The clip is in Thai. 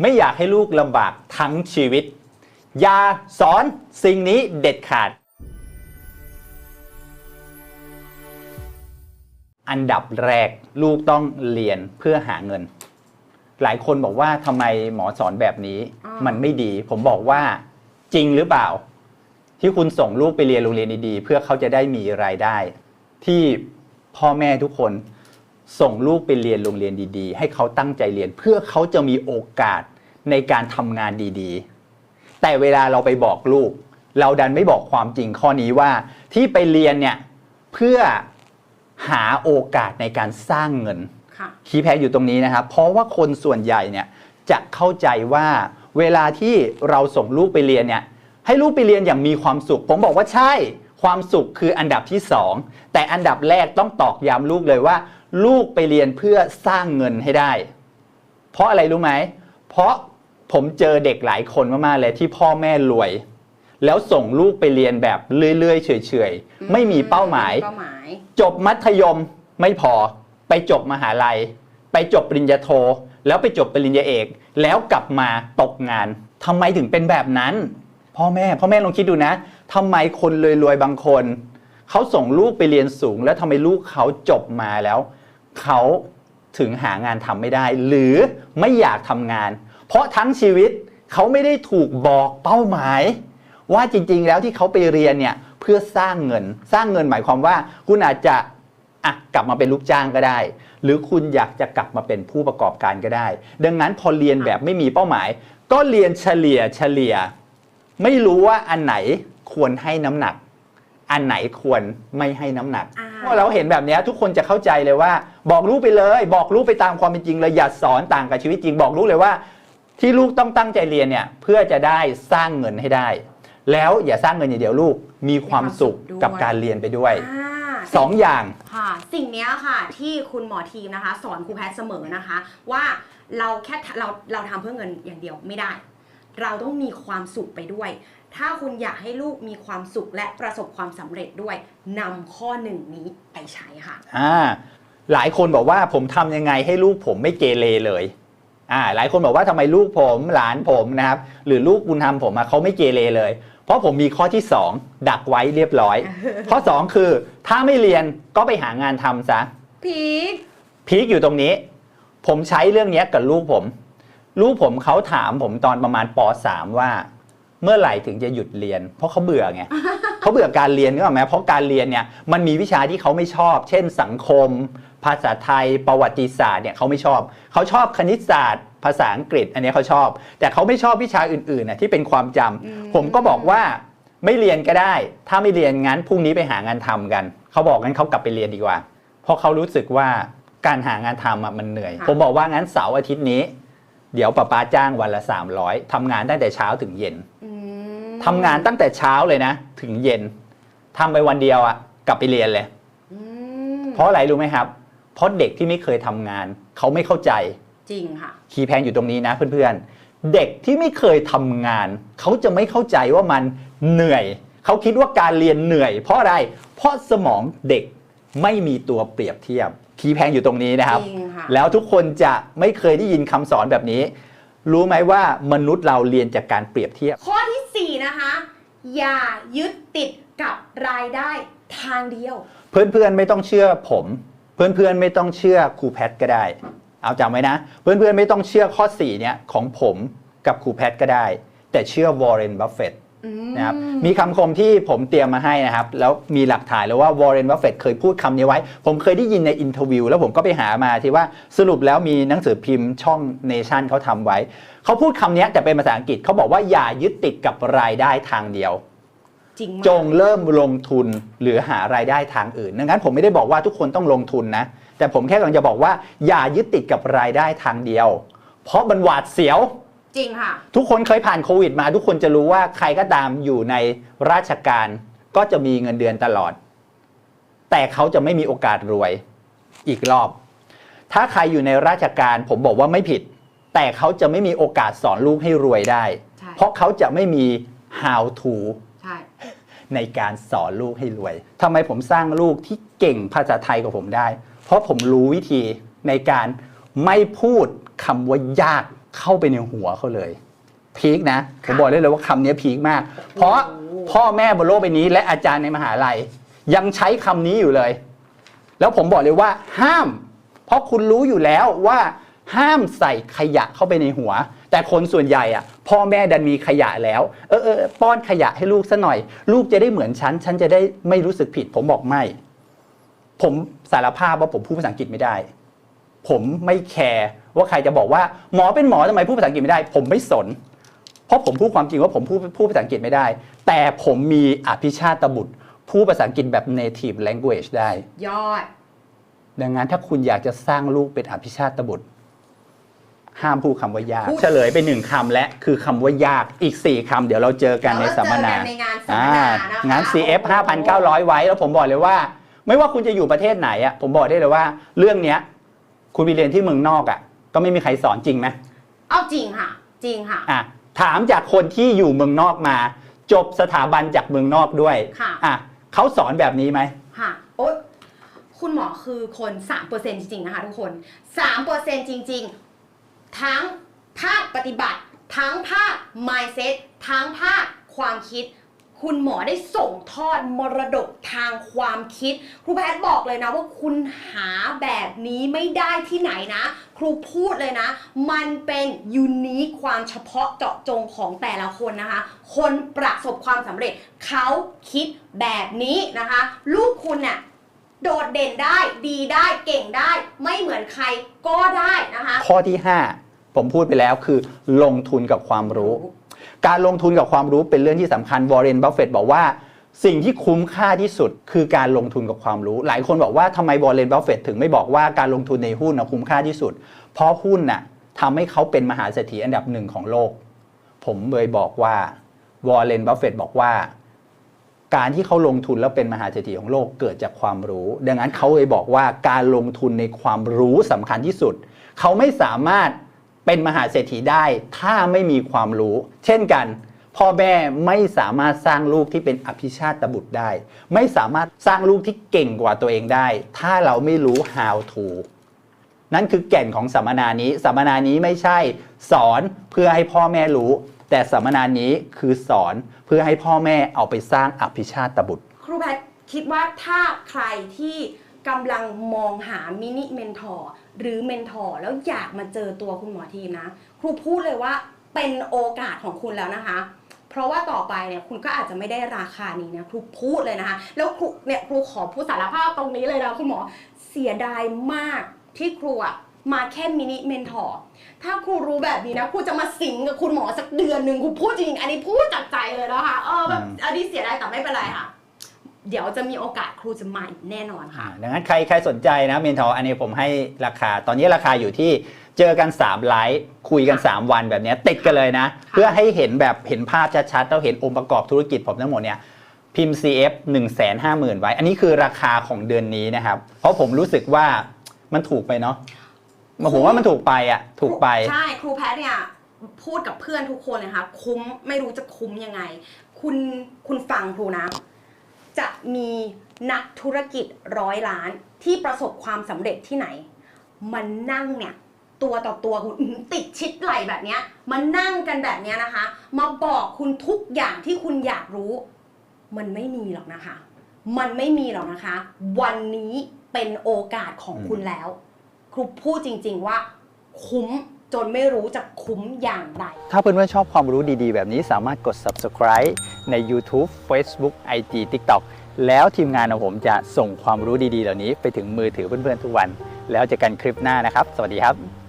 ไม่อยากให้ลูกลำบากทั้งชีวิต อย่าสอนสิ่งนี้เด็ดขาด อันดับแรกลูกต้องเรียนเพื่อหาเงิน หลายคนบอกว่าทำไมหมอสอนแบบนี้อ่ามัมันไม่ดี ผมบอกว่าจริงหรือเปล่า ที่คุณส่งลูกไปเรียนโรงเรียนดีๆเพื่อเขาจะได้มีรายได้ ที่พ่อแม่ทุกคน ส่งลูกไปเรียนโรงเรียนดีๆ ให้เขาตั้งใจเรียน เพื่อเขาจะมีโอกาสในการทำงานดีๆ แต่เวลาเราไปบอกลูก เราดันไม่บอกความจริงข้อนี้ว่าที่ไปเรียนเนี่ยเพื่อหาโอกาสในการสร้างเงินค่ะคีย์แพดอยู่ตรงนี้นะครับ เพราะว่าคนส่วนใหญ่เนี่ยจะเข้าใจว่าเวลาที่เราส่งลูกไปเรียนเนี่ยให้ลูกไปเรียนอย่างมีความสุข ผมบอกว่าใช่ ความสุขคืออันดับที่สองแต่อันดับแรกต้องตอกย้ำลูกเลยว่า ลูกไปเรียนเพื่อสร้างเงินให้ได้ เพราะอะไรรู้ไหม เพราะผมเจอเด็กหลายคนมากๆเลยที่พ่อแม่รวย แล้วส่งลูกไปเรียนแบบเรื่อยๆเฉยๆ ไม่มีเป้าหมาย เป้าหมาย จบมัธยมไม่พอไปจบมหาลัย ไปจบปริญญาโท แล้วไปจบปริญญาเอก แล้วกลับมาตกงานทำไมถึงเป็นแบบนั้น พ่อแม่พ่อแม่ลองคิดดูนะทำไมคนรวยๆบางคนเขาส่งลูกไปเรียนสูง แล้วทำไมลูกเขาจบมาแล้ว เขาถึงหางานทำไม่ได้ หรือไม่อยากทำงาน เพราะทั้งชีวิตเขาไม่ได้ถูกบอกเป้าหมาย ว่าจริง ๆ แล้วที่เขาไปเรียนเนี่ยเพื่อสร้างเงิน สร้างเงินหมายความว่า คุณอาจจะอะกลับมาเป็นลูกจ้างก็ได้ หรือคุณอยากจะกลับมาเป็นผู้ประกอบการก็ได้ ดังนั้นพอเรียนแบบไม่มีเป้าหมาย ก็เรียนเฉลี่ยเฉลี่ย ไม่รู้ว่าอันไหนควรให้น้ำหนัก อันไหนควรไม่ให้น้ำหนักอ่าพอเราเห็นแบบเนี้ยทุกคนจะเข้าใจเลยว่า บอกลูกไปเลย บอกลูกไปตามความเป็นจริงเลยอย่าสอนต่างกับชีวิตจริง บอกลูกเลยว่า ที่ลูกต้องตั้งใจเรียนเนี่ยเพื่อจะได้สร้างเงินให้ได้ แล้วอย่าสร้างเงินอย่างเดียวลูกมีความสุขกับการเรียนไปด้วยอ่า สองอย่าง ค่ะสิ่งเนี้ยค่ะที่คุณหมอทีมนะคะ สอนครูแพทย์เสมอนะคะ ว่าเราแค่เราเราทำเพื่อเงินอย่างเดียวไม่ได้ เราต้องมีความสุขไปด้วย ถ้าคุณอยากให้ลูกมีความสุขและประสบความสำเร็จด้วยนำข้อหนึ่งนี้ไปใช้ค่ะ อ่าหลายคนบอกว่าผมทำยังไงให้ลูกผมไม่เกเรเลยอ่าหลายคนบอกว่าทำไมลูกผมหลานผมนะครับหรือลูกบุญธรรมผมอะเขาไม่เกเรเลย เพราะผมมีข้อที่ 2 ดักไว้เรียบร้อย ข้อ 2 คือ ถ้าไม่เรียนก็ไปหางานทำซะพีคพีคอยู่ตรงนี้ ผมใช้เรื่องเนี้ยกับลูกผม ลูกผมเขาถามผมตอนประมาณป .3 ว่า เมื่อไหร่ถึงจะหยุดเรียน เพราะเขาเบื่อไงเขาเบื่อการเรียนนึกออกไหมเพราะการเรียนเนี่ยมันมีวิชาที่เขาไม่ชอบ เช่นสังคม ภาษาไทยประวัติศาสตร์เนี่ยเขาไม่ชอบ เขาชอบคณิตศาสตร์ ภาษาอังกฤษ อันเนี้ยเขาชอบ แต่เขาไม่ชอบวิชาอื่นๆน่ะที่เป็นความจำอืมผมก็บอกว่าไม่เรียนก็ได้ ถ้าไม่เรียนงั้นพรุ่งนี้ไปหางานทำกัน เขาบอกงั้นเขากลับไปเรียนดีกว่า เพราะเขารู้สึกว่าการหางานทำอะมันเหนื่อยค่ะผมบอกว่างั้นเสาร์อาทิตย์นี้ เดี๋ยวป้าป้าจ้างวันละ 300ทำงานตั้งแต่เช้าถึงเย็นอืมทำงานตั้งแต่เช้าเลยนะ ถึงเย็นทำไปวันเดียวอะกลับไปเรียนเลยอืมเพราะอะไรรู้ไหมครับ เพราะเด็กที่ไม่เคยทำงาน เขาไม่เข้าใจ จริงค่ะคีย์แพงอยู่ตรงนี้นะเพื่อนๆ เด็กที่ไม่เคยทำงาน เขาจะไม่เข้าใจว่ามันเหนื่อย เขาคิดว่าการเรียนเหนื่อย เพราะอะไร เพราะสมองเด็กไม่มีตัวเปรียบเทียบ คีย์แพงอยู่ตรงนี้นะครับ จริงค่ะ แล้วทุกคนจะไม่เคยได้ยินคำสอนแบบนี้ รู้ไหมว่ามนุษย์เราเรียนจากการเปรียบเทียบ ข้อที่ 4 นะคะ อย่ายึดติดกับรายได้ทางเดียว เพื่อนๆไม่ต้องเชื่อผม เพื่อนๆไม่ต้องเชื่อครูแพทก็ได้ เอาจำไว้นะ เพื่อนๆไม่ต้องเชื่อข้อ4เนี่ยของผมกับครูแพทก็ได้ แต่เชื่อวอร์เรนบัฟเฟตอืม นะครับมีคำคมที่ผมเตรียมมาให้นะครับ แล้วมีหลักฐานแล้วว่าวอร์เรนบัฟเฟตเคยพูดคำนี้ไว้ ผมเคยได้ยินในอินเทอร์วิว แล้วผมก็ไปหามาที่ว่าสรุปแล้วมีหนังสือพิมพ์ช่องเนชั่นเขาทำไว้ เขาพูดคำนี้แต่เป็นภาษาอังกฤษเขาบอกว่าอย่ายึดติดกับรายได้ทางเดียวจริงมากจงเริ่มลงทุนหรือหารายได้ทางอื่นดังนั้นผมไม่ได้บอกว่าทุกคนต้องลงทุนนะ แต่ผมแค่กำลังจะบอกว่าอย่ายึดติดกับรายได้ทางเดียว เพราะมันหวาดเสียว จริงค่ะ ทุกคนเคยผ่านโควิดมา ทุกคนจะรู้ว่าใครก็ตามอยู่ในราชการก็จะมีเงินเดือนตลอด แต่เขาจะไม่มีโอกาสรวยอีกรอบ ถ้าใครอยู่ในราชการผมบอกว่าไม่ผิด แต่เขาจะไม่มีโอกาสสอนลูกให้รวยได้ ใช่ เพราะเขาจะไม่มี how to ใช่ ในการสอนลูกให้รวยทำไมผมสร้างลูกที่เก่งภาษาไทยกับผมได้ เพราะผมรู้วิธีในการไม่พูดคำว่ายาก เข้าไปในหัวเขาเลยพีคนะผมบอกได้เลยว่าคำนี้พีคมาก เพราะพ่อแม่บนโลกใบนี้ และอาจารย์ในมหาลัย ยังใช้คำนี้อยู่เลย แล้วผมบอกเลยว่า ห้าม เพราะคุณรู้อยู่แล้วว่าห้ามใส่ขยะเข้าไปในหัว แต่คนส่วนใหญ่อะพ่อแม่ดันมีขยะแล้ว เออเออป้อนขยะให้ลูกซะหน่อย ลูกจะได้เหมือนฉัน ฉันจะได้ไม่รู้สึกผิด ผมบอกไม่ ผมสารภาพว่าผมพูดภาษาอังกฤษไม่ได้ ผมไม่แคร์ว่าใครจะบอกว่าหมอเป็นหมอทำไมพูดภาษาอังกฤษไม่ได้ ผมไม่สน เพราะผมพูดความจริงว่าผมพูดพูดภาษาอังกฤษไม่ได้ แต่ผมมีอภิชาตบุตรพูดภาษาอังกฤษแบบ native language ได้ ยอด ดังนั้นถ้าคุณอยากจะสร้างลูกเป็นอภิชาตบุตร ห้ามพูดคำว่ายากพูดเฉลยไปหนึ่งคำและคือคำว่ายากอีก 4คำเดี๋ยวเราเจอกันในสัมมนาเรเจอกัในงานสัมอ่ามนานะคะงาน CF 5,900 ไว้แล้วผมบอกเลยว่า ไม่ว่าคุณจะอยู่ประเทศไหนอะผมบอกได้เลยว่า เรื่องเนี้ย คุณไปเรียนที่เมืองนอกอะ ก็ไม่มีใครสอนจริงไหมเอาจริงค่ะ จริงค่ะ อะถามจากคนที่อยู่เมืองนอกมา จบสถาบันจากเมืองนอกด้วยค่ะ อะเขาสอนแบบนี้ไหมค่ะโอ๊ยคุณหมอคือคน3%จริงๆนะคะทุกคน3%จริง ๆ ทั้งภาคปฏิบัติ ทั้งภาค mindset ทั้งภาคความคิด คุณหมอได้ส่งทอดมรดกทางความคิด ครูแพทย์บอกเลยนะว่าคุณหาแบบนี้ไม่ได้ที่ไหนนะ ครูพูดเลยนะ มันเป็นยูนิคความเฉพาะเจาะจงของแต่ละคนนะคะ คนประสบความสำเร็จเขาคิดแบบนี้นะคะ ลูกคุณเนี่ยโดดเด่นได้ดีได้เก่งได้ ไม่เหมือนใครก็ได้นะคะ ข้อที่ 5 ผมพูดไปแล้วคือ ลงทุนกับความรู้ การลงทุนกับความรู้เป็นเรื่องที่สำคัญวอร์เรนบัฟเฟตบอกว่า สิ่งที่คุ้มค่าที่สุดคือการลงทุนกับความรู้ หลายคนบอกว่าทำไมวอร์เรนบัฟเฟตถึงไม่บอกว่าการลงทุนในหุ้นนะคุ้มค่าที่สุด เพราะหุ้นน่ะทำให้เขาเป็นมหาเศรษฐีอันดับหนึ่งของโลก ผมเลยบอกว่าวอร์เรนบัฟเฟตบอกว่าการที่เขาลงทุนแล้วเป็นมหาเศรษฐีของโลกเกิดจากความรู้ ดังนั้นเขาเลยบอกว่าการลงทุนในความรู้สำคัญที่สุด เขาไม่สามารถ เป็นมหาเศรษฐีได้ถ้าไม่มีความรู้ เช่นกัน พ่อแม่ไม่สามารถสร้างลูกที่เป็นอภิชาตบุตรได้ ไม่สามารถสร้างลูกที่เก่งกว่าตัวเองได้ ถ้าเราไม่รู้ how to นั่นคือแก่นของสัมมนานี้ สัมมนานี้ไม่ใช่สอนเพื่อให้พ่อแม่รู้ แต่สัมมนานี้คือสอนเพื่อให้พ่อแม่เอาไปสร้างอภิชาตบุตร ครูแพทย์คิดว่าถ้าใครที่ กำลังมองหามินิเมนทอร์หรือเมนทอร์แล้วอยากมาเจอตัวคุณหมอทีมนะ ครูพูดเลยว่าเป็นโอกาสของคุณแล้วนะคะ เพราะว่าต่อไปเนี่ยคุณก็อาจจะไม่ได้ราคานี้นะครูพูดเลยนะคะ แล้วครูเนี่ยครูขอพูดสารภาพตรงนี้เลยนะคุณหมอเสียดายมากที่ครูอะมาแค่มินิเมนทอร์ถ้าครูรู้แบบนี้นะครูจะมาสิงกับคุณหมอสักเดือนหนึ่งครูพูดจริงๆอันนี้พูดจากใจเลยนะคะเออแบบอืมอันนี้เสียดายแต่ไม่เป็นไรค่ะ เดี๋ยวจะมีโอกาสครูจะมาอีกแน่นอนค่ะ ดังนั้นใครใครสนใจนะเมนทอร์อันนี้ผมให้ราคา ตอนนี้ราคาอยู่ที่เจอกัน3ไลฟ์คุยกัน 3 วันแบบเนี้ยติดกันเลยนะ เพื่อให้เห็นแบบเห็นภาพชัดๆแล้วเห็นองค์ประกอบธุรกิจผมทั้งหมดเนี่ยพิมพ์ CF 1 5 0 0 0 0 ไว้ อันนี้คือราคาของเดือนนี้นะครับ เพราะผมรู้สึกว่ามันถูกไปเนาะผมว่ามันถูกไปอะถูกไป ใช่ครูแพทย์เนี่ยพูดกับเพื่อนทุกคนเลยค่ะคุ้มไม่รู้จะคุ้มยังไง คุณคุณฟังครูนะ จะมีนักธุรกิจร้อยล้านที่ประสบความสำเร็จที่ไหน มันนั่งเนี่ยตัวต่อตัวคุณอื้อหือติดชิดไหลแบบเนี้ยมานั่งกันแบบเนี้ยนะคะ มาบอกคุณทุกอย่างที่คุณอยากรู้ มันไม่มีหรอกนะคะ มันไม่มีหรอกนะคะ วันนี้เป็นโอกาสของคุณแล้ว ครูพูดจริง ๆว่าคุ้ม จนไม่รู้จะคุ้มอย่างไร ถ้าเพื่อนๆชอบความรู้ดีๆ แบบนี้สามารถกด subscribe ใน YouTube Facebook IG TikTok แล้วทีมงานของผมจะส่งความรู้ดีๆ เหล่านี้ไปถึงมือถือเพื่อนๆทุกวัน แล้วเจอกันคลิปหน้านะครับ สวัสดีครับ